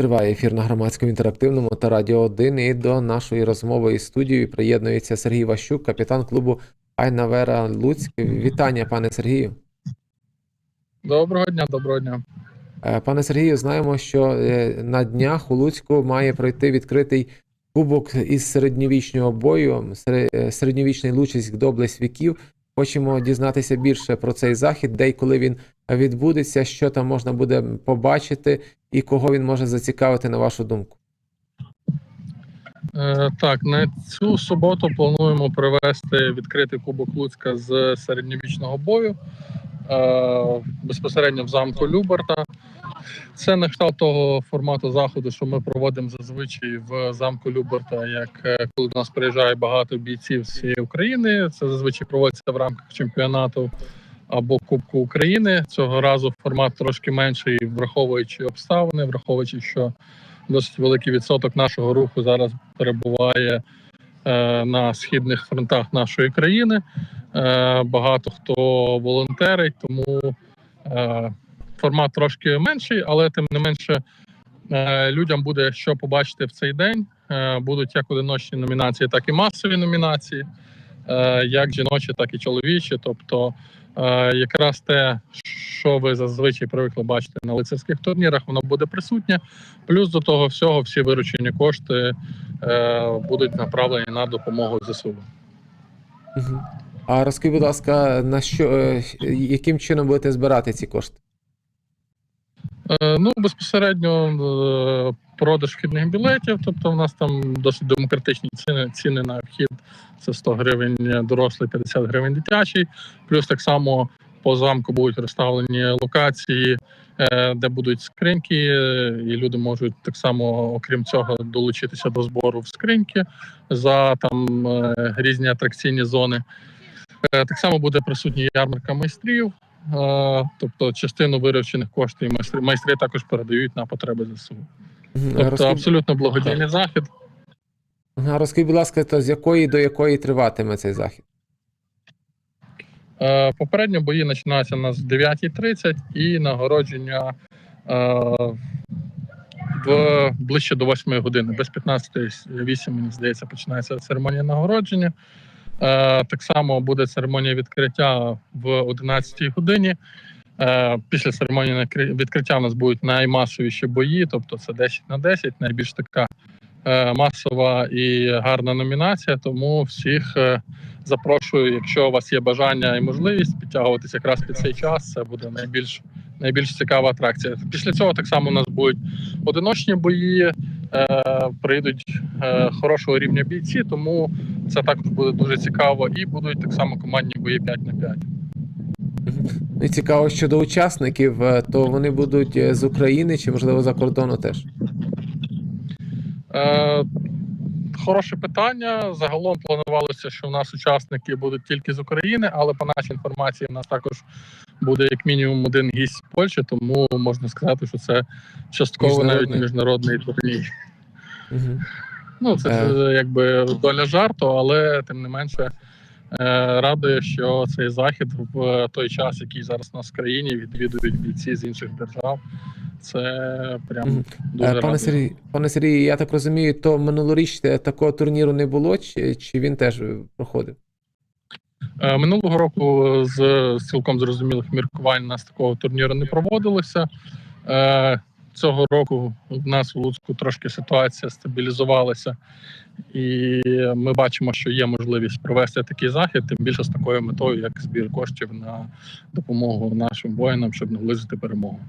Триває ефір на громадському інтерактивному та Радіо 1. І до нашої розмови із студією приєднується Сергій Ващук, капітан клубу Айнавера Луцьк. Вітання, пане Сергію. Доброго дня, доброго дня. Е, Пане Сергію, знаємо, що е, на днях у Луцьку має пройти відкритий кубок із середньовічного бою, е, середньовічний Лучиськ доблесть віків. Хочемо дізнатися більше про цей захід, де і коли він відбудеться, що там можна буде побачити, і кого він може зацікавити, на вашу думку. Е, так, на цю суботу плануємо провести відкритий кубок Луцька з середньовічного бою е, безпосередньо в замку Люберта. Це на кшталт того формату заходу, що ми проводимо зазвичай в замку Люберта, як е, коли до нас приїжджає багато бійців з всієї України. Це зазвичай проводиться в рамках чемпіонату або Кубку України. Цього разу формат трошки менший, враховуючи обставини, враховуючи, що досить великий відсоток нашого руху зараз перебуває е, на східних фронтах нашої країни. Е, багато хто волонтерить, тому формат трошки менший, але тим не менше е, людям буде що побачити в цей день. Е, будуть як одиночні номінації, так і масові номінації, е, як жіночі, так і чоловічі. Тобто, якраз те, що ви зазвичай привикли бачити на лицарських турнірах, воно буде присутнє. Плюс до того всього, всі виручені кошти будуть направлені на допомогу ЗСУ. А розкажіть, будь ласка, на що, яким чином будете збирати ці кошти? Е, ну, безпосередньо е, продаж вхідних білетів. Тобто, в нас там досить демократичні ціни, ціни на вхід. Це 100 гривень дорослий, 50 гривень дитячий. Плюс так само по замку будуть розставлені локації, е, де будуть скриньки, і люди можуть так само, окрім цього, долучитися до збору в скриньки за там різні атракційні зони. Так само буде присутня ярмарка майстрів. Тобто частину виручених коштів майстри, майстри також передають на потреби ЗСУ. Тобто Розкажіть- абсолютно благодійний захід. Розкажіть, будь ласка, то з якої до якої триватиме цей захід? Е, Попередньо бої починаються у нас в 9.30 і нагородження е, в ближче до 8 години. Без 15.08, мені здається, починається церемонія нагородження. Е, Так само буде церемонія відкриття в 11 годині. Е, Після церемонії відкриття у нас будуть наймасовіші бої, тобто це 10 на 10, найбільш така е, масова і гарна номінація. Тому всіх запрошую, якщо у вас є бажання і можливість підтягуватися якраз під цей час, це буде найбільш найбільш цікава атракція. Після цього так само у нас будуть одиночні бої, прийдуть е, хорошого рівня бійці, тому це також буде дуже цікаво. І будуть так само командні бої 5 на 5. Ну і цікаво щодо учасників, е, то вони будуть е, з України чи, можливо, за кордону теж. Е, Хороше питання. Загалом планувалося, що у нас учасники будуть тільки з України, але по нашій інформації в нас також буде як мінімум один гість з Польщі, тому можна сказати, що це частково навіть Міжнародний. турнір. Ну це Е. якби доля жарту, але тим не менше е, радує, що цей захід в той час, який зараз у нас в країні, відвідують бійці з інших держав. Це прям дуже Е, Пане радує. Сергій, пане Сергію, я так розумію, то минулоріч такого турніру не було, чи, чи він теж проходив? Е, Минулого року з з цілком зрозумілих міркувань нас такого турніру не проводилося. Е, Цього року в нас в Луцьку трошки ситуація стабілізувалася, і ми бачимо, що є можливість провести такий захід, тим більше з такою метою, як збір коштів на допомогу нашим воїнам, щоб наблизити перемогу.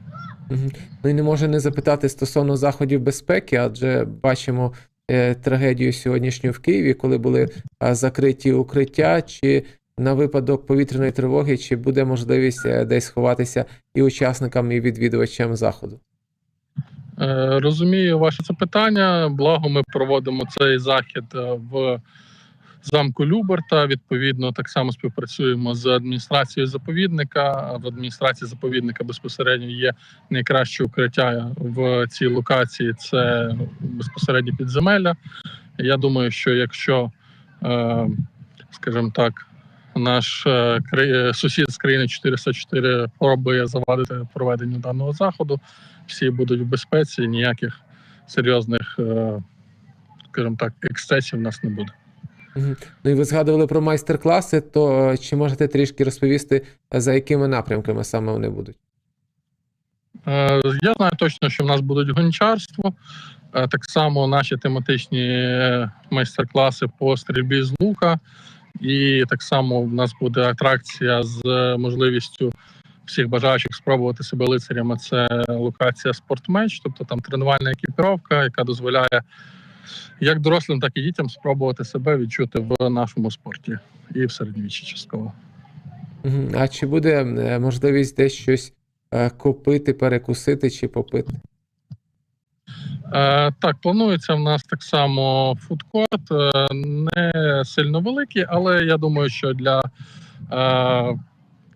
Ну і не можу не запитати стосовно заходів безпеки, адже бачимо е, трагедію сьогоднішню в Києві, коли були е, закриті укриття, чи на випадок повітряної тривоги, чи буде можливість е, десь сховатися і учасникам, і відвідувачам заходу? Е, Розумію ваше запитання. Благо, ми проводимо цей захід е, в замку Люберта. Відповідно, так само співпрацюємо з адміністрацією заповідника. В адміністрації заповідника безпосередньо є найкраще укриття в цій локації. Це безпосередньо підземелля. Я думаю, що якщо, скажімо так, наш е, сусід з країни 404 пробує завадити проведенню даного заходу, всі будуть в безпеці, ніяких серйозних, е, скажімо так, ексцесів у нас не буде. Ну і ви згадували про майстер-класи, то е, чи можете трішки розповісти, е, за якими напрямками саме вони будуть? Е, Я знаю точно, що в нас будуть гончарство. Е, Так само наші тематичні е, майстер-класи по стрільбі з лука. І так само в нас буде атракція з е, можливістю всіх бажаючих спробувати себе лицарями. Це локація спортмеч, тобто там тренувальна екіпіровка, яка дозволяє як дорослим, так і дітям спробувати себе відчути в нашому спорті і в середньовіччі частково. А чи буде е, можливість десь щось е, купити, перекусити чи попити? Е, так, планується в нас так само фудкорт, е, не сильно великий, але я думаю, що для, е,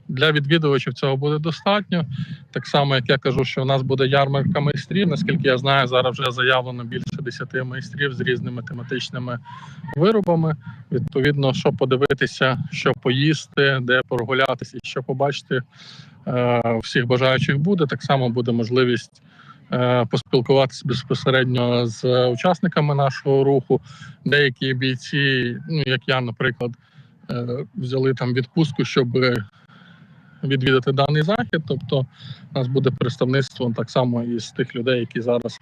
для відвідувачів цього буде достатньо. Так само, як я кажу, що у нас буде ярмарка майстрів. Наскільки я знаю, зараз вже заявлено більше 10 майстрів з різними тематичними виробами. Відповідно, що подивитися, що поїсти, де прогулятися і що побачити. Всіх бажаючих буде. Так само буде можливість поспілкуватися безпосередньо з учасниками нашого руху. Деякі бійці, ну як я, наприклад, е, взяли там відпустку, щоб відвідати даний захід. Тобто, у нас буде представництво так само із тих людей, які зараз,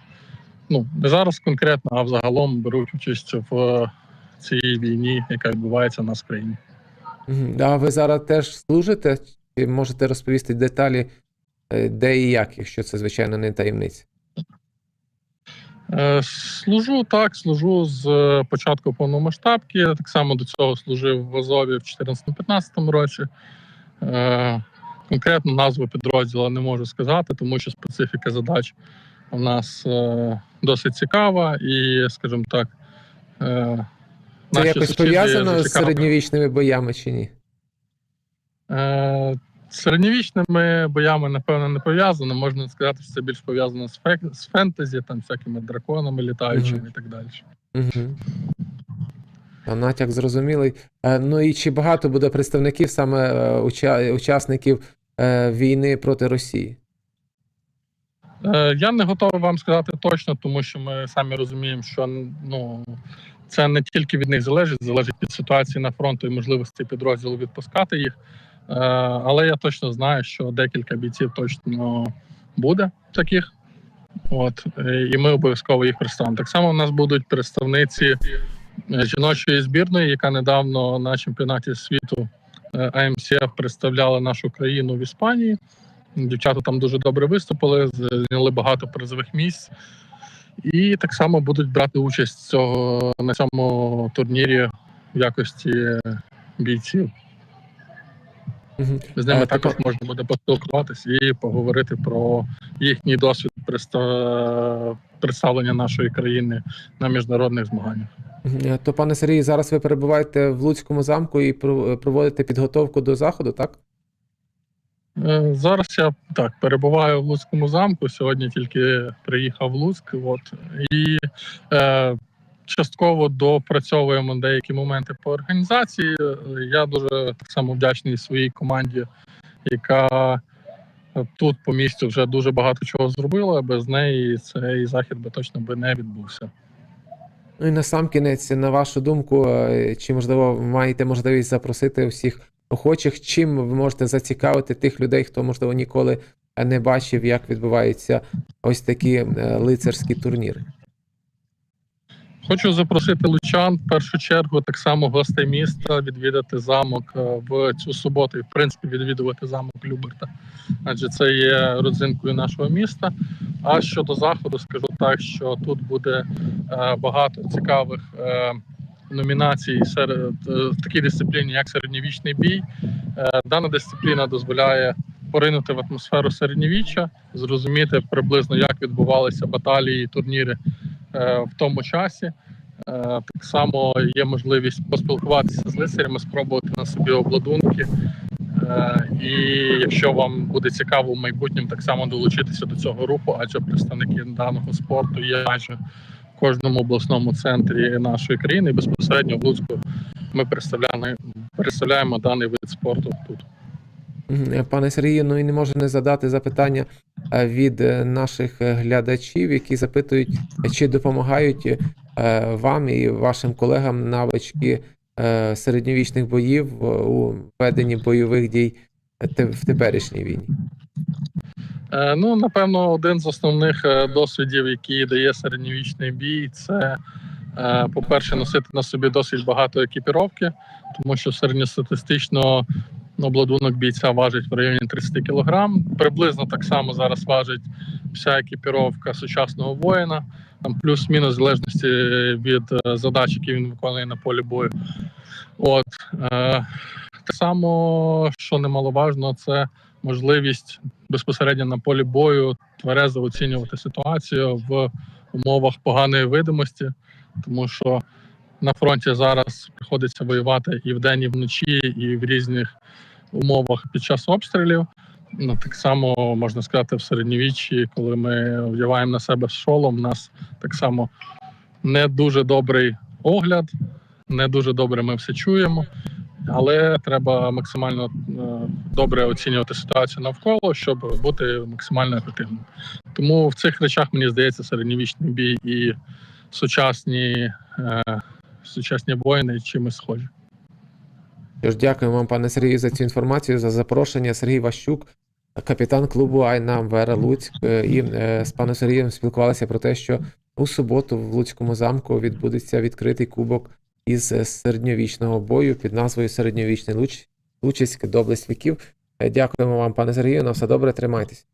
ну не зараз конкретно, а взагалом беруть участь в цій війні, яка відбувається в нас країні. А ви зараз теж служите? Можете розповісти деталі, е, де і як, якщо це, звичайно, не таємниця? Е, Служу так, служу з е, початку повномасштабки. Так само до цього служив в Азові в 2014-2015 році. Е, Конкретну назву підрозділу не можу сказати, тому що специфіка задач у нас е, досить цікава, і, скажімо так, е, Це якось пов'язано з середньовічними боями чи ні? З середньовічними боями, напевно, не пов'язано. Можна сказати, що це більш пов'язано з, фек- з фентезі, там всякими драконами літаючими Мгм. і так далі. Угу. Натяк зрозумілий. Е, Ну і чи багато буде представників саме е, уча- учасників е, війни проти Росії? Е, Я не готовий вам сказати точно, тому що ми самі розуміємо, що ну це не тільки від них залежить, залежить від ситуації на фронту і можливості підрозділу відпускати їх. Е, Але я точно знаю, що декілька бійців точно буде таких. От е, і ми обов'язково їх представимо. Так само в нас будуть представниці е, жіночої збірної, яка недавно на чемпіонаті світу АМСФ представляла нашу країну в Іспанії. Дівчата там дуже добре виступили, зайняли багато призових місць. І так само будуть брати участь цього, на цьому турнірі в якості бійців. З ними Е, також можна буде поспілкуватися і поговорити про їхній досвід представлення нашої країни на міжнародних змаганнях. Е, То, пане Сергію, зараз ви перебуваєте в Луцькому замку і проводите підготовку до заходу, так? Е, Зараз я так перебуваю в Луцькому замку. Сьогодні тільки приїхав в Луцьк. От і е, частково допрацьовуємо деякі моменти по організації. Е, Я дуже так само вдячний своїй команді, яка тут по місцю вже дуже багато чого зробила. Без неї цей захід би точно би не відбувся. Ну і на сам кінець, на вашу думку, е, чи можливо маєте можливість запросити всіх охочих, чим ви можете зацікавити тих людей, хто можливо ніколи не бачив, як відбуваються ось такі е, лицарські турніри? Хочу запросити лучан в першу чергу, так само гостей міста відвідати замок е, в цю суботу і в принципі відвідувати замок Люберта, адже це є родзинкою нашого міста. А щодо заходу, скажу так, що тут буде е, багато цікавих е, номінацій серед в такій дисципліні, як середньовічний бій. Дана дисципліна дозволяє поринути в атмосферу середньовіччя, зрозуміти приблизно, як відбувалися баталії, турніри е, в тому часі. Е, Так само є можливість поспілкуватися з лицарями, спробувати на собі обладунки. Е, І якщо вам буде цікаво в майбутньому так само долучитися до цього руху, адже представники даного спорту є майже в кожному обласному центрі нашої країни. І безпосередньо в Луцьку ми представляємо, представляємо даний вид спорту тут. Е, Пане Сергію, ну і не можу не задати запитання, е, від е, наших е, глядачів, які запитують, чи допомагають е, вам і вашим колегам навички е, середньовічних боїв е, у веденні бойових дій е, в теперішній війні. Е, Ну, напевно, один з основних е, досвідів, який дає середньовічний бій, це, е, по-перше, носити на собі досить багато екіпіровки, тому що середньостатистично обладунок бійця важить в районі 30 кг. Приблизно так само зараз важить вся екіпіровка сучасного воїна, там плюс-мінус в залежності від е, задач, які він виконує на полі бою. От е, так само, що немаловажно, це можливість безпосередньо на полі бою тверезо оцінювати ситуацію в умовах поганої видимості, тому що на фронті зараз приходиться воювати і вдень, і вночі, і в різних умовах під час обстрілів. Ну, так само можна сказати в середньовіччі, коли ми вдягаємо на себе шолом, у нас так само не дуже добрий огляд, не дуже добре ми все чуємо але треба максимально е, добре оцінювати ситуацію навколо, щоб бути максимально ефективним. Тому в цих речах мені здається середньовічний бій і сучасні, е, сучасні воїни чимось схожі. Тож дякуємо вам, пане Сергію, за цю інформацію, за запрошення. Сергій Ващук, капітан клубу Айна Вера Луцьк. Е, І е, з паном Сергієм спілкувалися про те, що у суботу в Луцькому замку відбудеться відкритий кубок із е, середньовічного бою під назвою Середньовічний Луч, Лучиськ, доблесть віків. Дякуємо вам, пане Сергію. На все добре, тримайтесь.